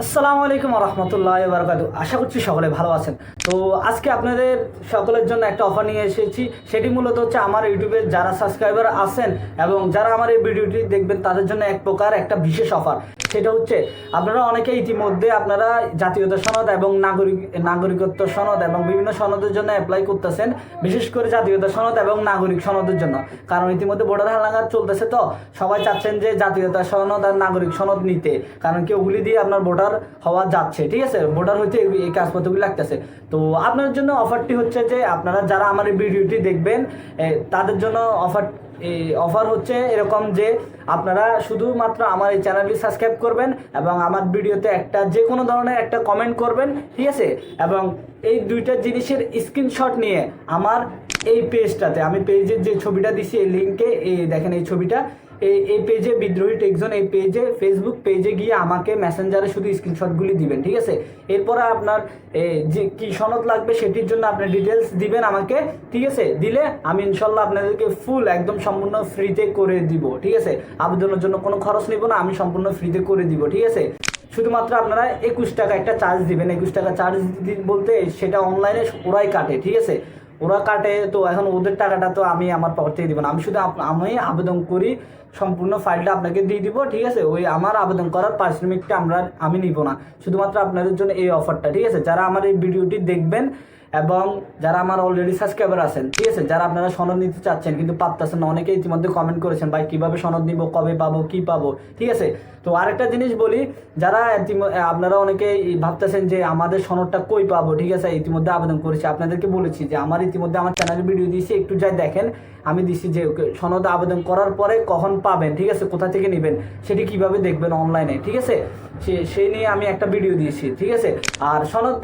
আসসালামু আলাইকুম রহমতুল্লাহ বারকাত আশা করছি সকলে ভালো আছেন। তো আজকে আপনাদের সকলের জন্য একটা অফার নিয়ে এসেছি। সেটি মূলত হচ্ছে আমার ইউটিউবে যারা সাবস্ক্রাইবার আছেন এবং যারা আমার এই ভিডিওটি দেখবেন, তাদের জন্য এক প্রকার একটা বিশেষ অফার সেটা হচ্ছে, আপনারা অনেকে ইতিমধ্যে আপনারা জাতীয়তা সনদ এবং নাগরিক, নাগরিকত্ব সনদ এবং বিভিন্ন সনদের জন্য অ্যাপ্লাই করতেছেন, বিশেষ করে জাতীয়তা সনদ এবং নাগরিক সনদের জন্য। কারণ ইতিমধ্যে ভোটার হালাঘাত চলতেছে তো, সবাই চাচ্ছেন যে জাতীয়তা সনদ আর নাগরিক সনদ নিতে। কারণ কি ওগুলি দিয়ে আপনার ভোটার হওয়া যাচ্ছে, ঠিক আছে? ভোটার হইতে এই- কাগজপত্রগুলি লাগতেছে। তো আপনার জন্য অফারটি হচ্ছে যে আপনারা যারা আমার এই ভিডিওটি দেখবেন তাদের জন্য অফার অফার হচ্ছে এরকম যে আপনারা শুধুমাত্র আমার এই চ্যানেলটি সাবস্ক্রাইব করবেন এবং আমার ভিডিওতে একটা যে কোনো ধরনের একটা কমেন্ট করবেন, ঠিক আছে? এবং এই দুইটা জিনিসের স্ক্রিনশট নিয়ে আমার এই পেজটাতে আমি পেজের যে ছবিটা দিছি, এই লিঙ্কে এই দেখেন এই ছবিটা এই এই পেজে বিদ্রোহী টেকজন এই পেজে ফেসবুক পেজে গিয়ে আমাকে মেসেঞ্জারে শুধু স্ক্রিনশটগুলি দিবেন, ঠিক আছে? এরপরে আপনার যে কি সনদ লাগবে সেটির জন্য আপনি ডিটেলস দিবেন আমাকে, ঠিক আছে? দিলে আমি ইনশাল্লাহ আপনাদেরকে ফুল একদম সম্পূর্ণ ফ্রিতে করে দিব, ঠিক আছে? আবেদনের জন্য কোনো খরচ নিব না, আমি সম্পূর্ণ ফ্রিতে করে দিব, ঠিক আছে? শুধুমাত্র আপনারা একুশ টাকা একটা চার্জ দিবেন, একুশ টাকা চার্জ বলতে সেটা অনলাইনে ওরাই কাটে, ঠিক আছে? ওরা কাটে, তো এখন ওদের টাকাটা তো আমি আমার পকেট থেকে দিব না। আমি শুধু আমি আবেদন করি, সম্পূর্ণ ফাইলটা আপনাকে দিয়ে দিব, ঠিক আছে? ওই আমার আবেদন করার পারিশ্রমিকটা আমরা আমি নিব না। শুধুমাত্র আপনাদের জন্য এই অফারটা ঠিক আছে? যারা আমার এই ভিডিওটি দেখবেন এবং যারা আমার অলরেডি সাবস্ক্রাইবার আছেন, ঠিক আছে? যারা আপনারা সনদ নিতে চাচ্ছেন, কিন্তু পাবতেছেন না, অনেকে ইতিমধ্যে কমেন্ট করেছেন, ভাই, কীভাবে সনদ নিব? কবে পাবো? কি পাবো? ঠিক আছে? তো আরেকটা জিনিস বলি, যারা আপনারা অনেকে ভাবতেছেন যে আমাদের সনদটা কই পাবো? ঠিক আছে? ইতিমধ্যে আবেদন করেছি। আপনাদেরকে বলেছি যে, আমার ইতিমধ্যে আমার চ্যানেলে ভিডিও দিয়েছি, একটু যাই দেখেন। আমি দিছি যে সনদ আবেদন করার পরে কখন পাবেন, ঠিক আছে? কোথা থেকে নেবেন, সেটি কীভাবে দেখবেন অনলাইনে ঠিক আছে? সে সেই নিয়ে আমি একটা ভিডিও দিয়েছি, ঠিক আছে? আর সনদ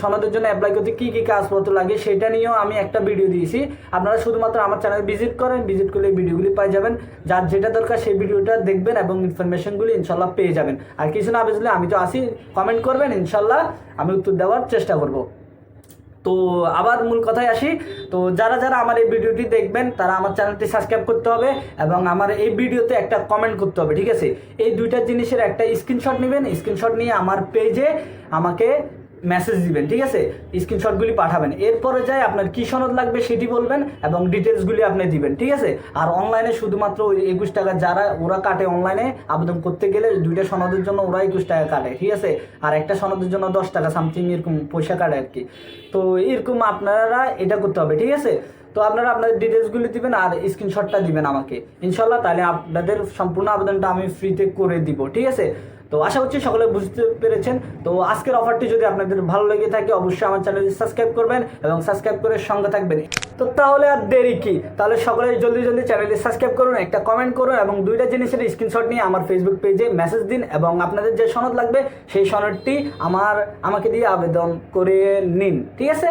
সনদের জন্য অ্যাপ্লাই করতে কী কী কাগজপত্র লাগে, সেটা নিয়েও আমি একটা ভিডিও দিয়েছি। আপনারা শুধুমাত্র আমার চ্যানেল ভিজিট করেন ভিজিট করলে এই ভিডিওগুলি পাই যাবেন। যার যেটা দরকার সেই ভিডিওটা দেখবেন এবং ইনফরমেশনগুলি ইনশাল্লাহ পেয়ে যাবেন। আর কিছু না বুঝলে আমি তো আসি কমেন্ট করবেন, ইনশাল্লাহ আমি উত্তর দেওয়ার চেষ্টা করব। তো আবার মূল কথায় আসি। তো যারা যারা আমার এই ভিডিওটি দেখবেন, তারা আমার চ্যানেলটি সাবস্ক্রাইব করতে হবে এবং আমার এই ভিডিওতে একটা কমেন্ট করতে হবে, ঠিক আছে? এই দুইটা জিনিসের একটা স্ক্রিনশট নেবেন। স্ক্রিনশট নিয়ে আমার পেজে আমাকে মেসেজ দিবেন, ঠিক আছে? স্ক্রিনশটগুলি পাঠাবেন। এরপরে যায় আপনার কী সনদ লাগবে সেটি বলবেন এবং ডিটেলসগুলি আপনি দিবেন, ঠিক আছে? আর অনলাইনে শুধুমাত্র একুশ টাকা যারা, ওরা কাটে অনলাইনে আবেদন করতে গেলে দুইটা সনদের জন্য ওরা একুশ টাকা কাটে, ঠিক আছে? আর একটা সনদের জন্য দশ টাকা সামথিং এরকম পয়সা কাটে আর কি। তো এরকম আপনারা এটা করতে হবে, ঠিক আছে? তো আপনারা আপনাদের ডিটেলসগুলি দিবেন আর স্ক্রিনশটটা দিবেন আমাকে। ইনশাল্লাহ তাহলে আপনাদের সম্পূর্ণ আবেদনটা আমি ফ্রিতে করে দিব, ঠিক আছে? তো আশা করছি সকলে বুঝতে পেরেছেন। তো আজকের অফারটি যদি আপনাদের ভালো লেগে থাকে, অবশ্যই আমার চ্যানেলটি সাবস্ক্রাইব করবেন এবং সাবস্ক্রাইব করে সঙ্গে থাকবেন। তো তাহলে আর দেরি কি? তাহলে সকলে জলদি জলদি চ্যানেলটি সাবস্ক্রাইব করুন, একটা কমেন্ট করুন এবং দুইটা জিনিসের স্ক্রিনশট নিয়ে আমার ফেসবুক পেজে মেসেজ দিন এবং আপনাদের যে সনদ লাগবে, সেই সনদটি আমার, আমাকে দিয়ে আবেদন করে নিন। ঠিক আছে?